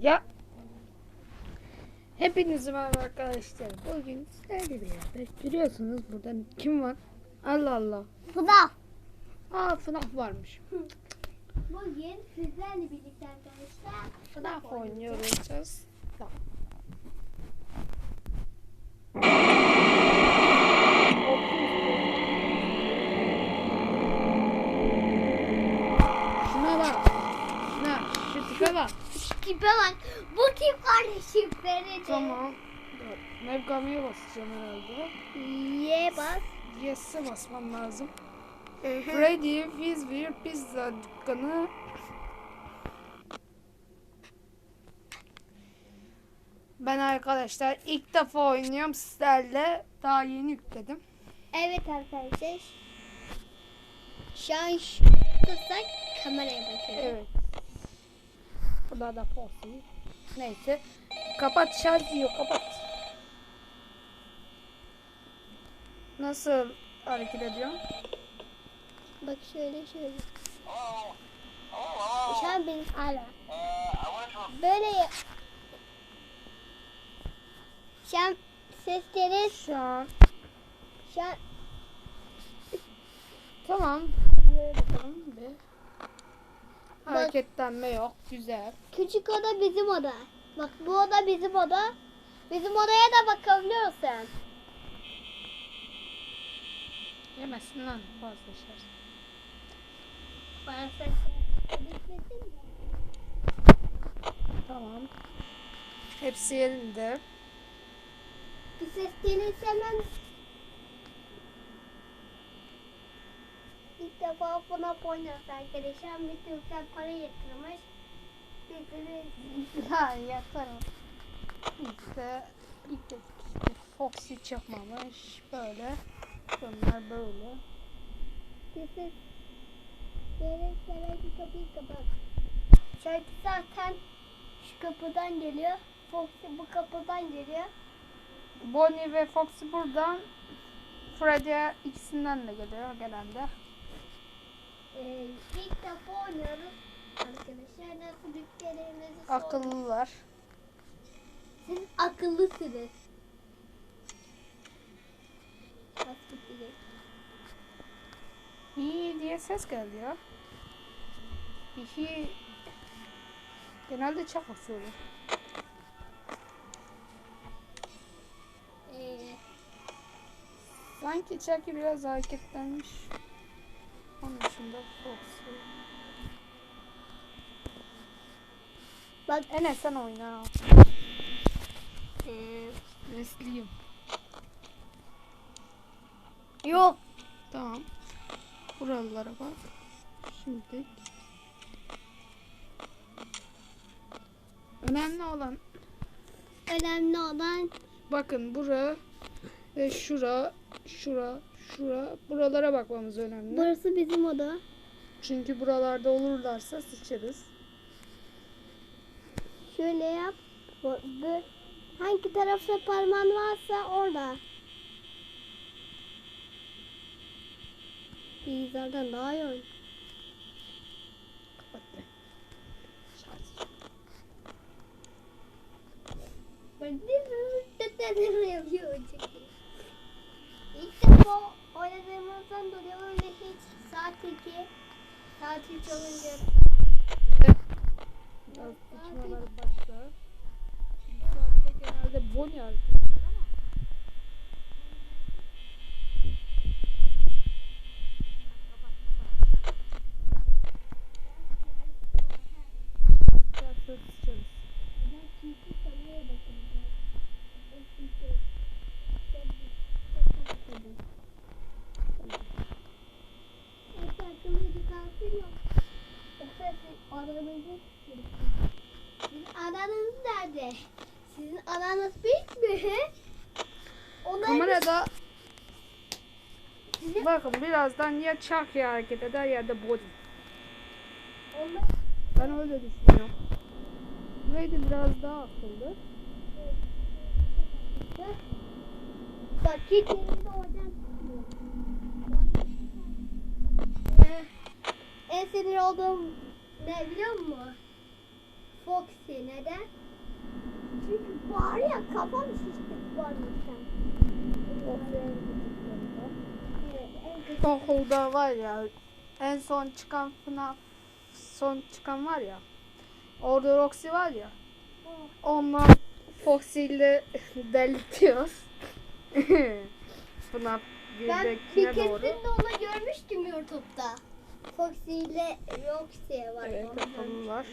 Ya Hepinize merhaba arkadaşlar. Bugün sizlerle beraber görüyorsunuz burada kim var? Allah Allah. FNAF. Aa FNAF varmış. Bugün sizlerle birlikte arkadaşlar FNAF oynuyoruz. Tamam. Tipe bak. Bu tip kardeşim Feride. Tamam. Mevgamiye basacağım herhalde. Ye bas. Yes'e basmam lazım. Freddy Fazbear Pizza dükkanı Ben arkadaşlar ilk defa oynuyorum sizlerle. Daha yeni yükledim. Evet arkadaşlar. Şu an şu tutsak kameraya bakıyorum. Evet. Burada da olsun. Neyse. Kapat şarj diyor kapat. Nasıl hareket ediyorum? Bak şöyle şöyle. Şu an benim hala. Böyle Şu an sesleri Şu an şu an Tamam. Buraya bakalım bir. Hareketlenme yok. Güzel. küçük oda bizim oda. Bak bu oda bizim oda. Bizim odaya da bakabiliyorsun. Yemesin lan fazla şarj. Bana sen? Tamam. Hepsi yerinde. Bir ses gelirse hemen İlk defa FNAF oynuyoruz arkadaşlar. Bir Türkler para yatırmış. Bizi Ha yatarım. İşte ilk de işte Foxy çıkmamış. Böyle. Bunlar böyle. bir ses gelirse belki kapıyı kapat. Şarkı zaten şu kapıdan geliyor. Foxy bu kapıdan geliyor. Bonnie ve Foxy buradan. Freddy ikisinden de geliyor genelde. Ee, ilk defa oynuyoruz. Arkadaşlar nasıl sorduk. Akıllılar. Siz akıllısınız. Bas gitti. İyi diye ses geliyor. İyi. Genelde çok usulü. Ee, Sanki Chucky biraz hareketlenmiş. Onun dışında Foxy. bak Enes sen oyna. Ee, Leslie'yim. yok. Tamam. Buralara bak. Şimdi. Önemli olan Önemli olan bakın bura ve şura, şura, şura. Buralara bakmamız önemli. burası bizim oda. Çünkü buralarda olurlarsa sıçarız. Şöyle yap. Hangi tarafta parmağın varsa orada. Bilgisayardan daha iyi oyun. Kapat be. Şarj. yapıyor çünkü. İlk defa oynadığımızdan dolayı öyle hiç saat 2 saat 3 olunca. Biraz başlar. Bu saatte genelde Bonnie hareket eder ama. İsterse sıçarız. ben çünkü kameraya bakacağım. O çünkü çok çok tabii. Neyse akıllıca kalsın yok. Yoksa siz aranızı Sizin ananız nerede? Sizin ananız büyük mü? Onlar Kamerada Sizin, bakın birazdan ya Chucky hareket eder ya da Bonnie. onlar Ben öyle düşünüyorum. Brady biraz daha akıllı. Bak hiç yerinde oradan. Ee, en sinir olduğum ne biliyor musun? Foxy neden? Var ya kafam şişti kötü. Okulda var ya en son çıkan FNAF son çıkan var ya orada Roxy var ya onunla Foxy ile delitiyoruz. FNAF Ben bir keresinde onu görmüştüm YouTube'da. Foxy ile Roxy var. Evet onu görmüştüm. akıllılar.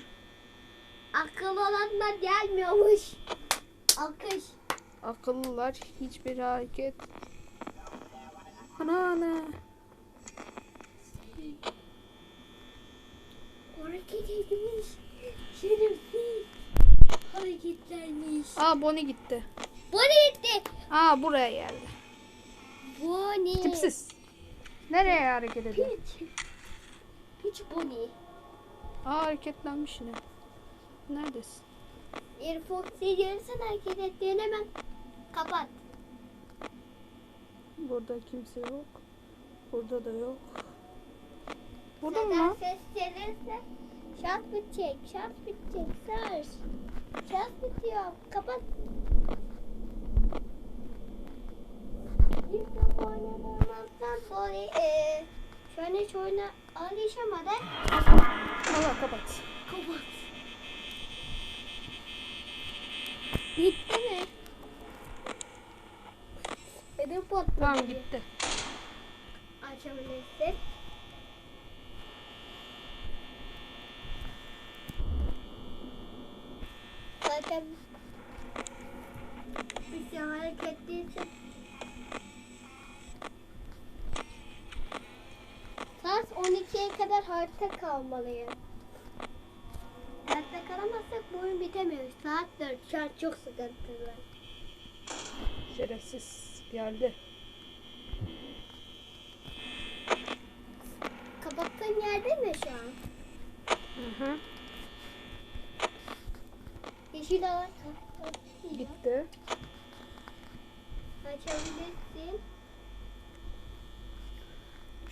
Akıl olanlar gelmiyormuş. Akıllılar hiçbir hareket. Ana ana. Hareket etmiş. Şerefsiz. Hareketlenmiş. Aa Bonnie gitti. Bonnie gitti. Aa buraya geldi. Bonnie. Tipsiz. Nereye hareket ediyor? Piç. Piç Bonnie. Aa hareketlenmiş yine. Neredesin? Bir Foxy gelirsen hareket ettiğini hemen kapat. Burada kimse yok. Burada da yok. Burada mı Zaten lan? ses gelirse şans bitecek, şans bitecek, sar. Şans bitiyor, kapat. İlk defa oynadığımızdan sonra eee şu an hiç oyuna alışamadan Allah kapat. kapat. Bitti mi? Benim patladı. Tamam gitti. Açabilirsin. Zaten bir şey hareket değilse Saat 12'ye kadar hayatta kalmalıyım. Hayatta kalamazsak bu oyun bitemiyor. Saat 4. Şu an çok sıkıntılı. Şerefsiz geldi. Kapattığın yerde mi şu an? Hı hı. Yeşil alan. Gitti. Açabilirsin.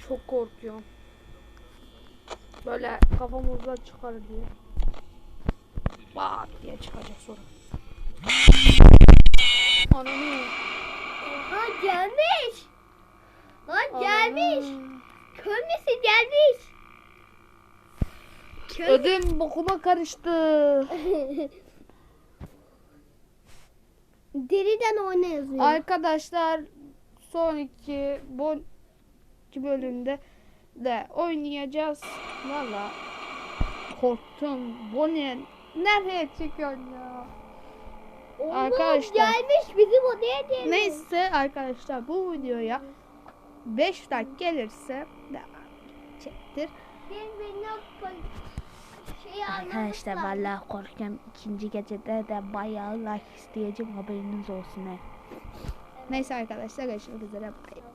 Çok korkuyorum. Böyle kafamızdan çıkar diye. Bak diye çıkacak sonra. Ananı. Oha gelmiş. Lan gelmiş. Kömesi gelmiş. Köm Ödüm bokuma karıştı. Deriden oyna yazıyor. Arkadaşlar son iki bu iki bölümde de oynayacağız. Valla korktum. Bu ne? Nereye çıkıyorsun ya? Oğlum, arkadaşlar. gelmiş bizim odaya gelmiş. Neyse arkadaşlar bu videoya 5 like gelirse devam edecektir. Şey Arkadaşlar vallahi korkuyorum. ikinci gecede de bayağı like isteyeceğim haberiniz olsun he. Neyse arkadaşlar görüşmek üzere. Bye.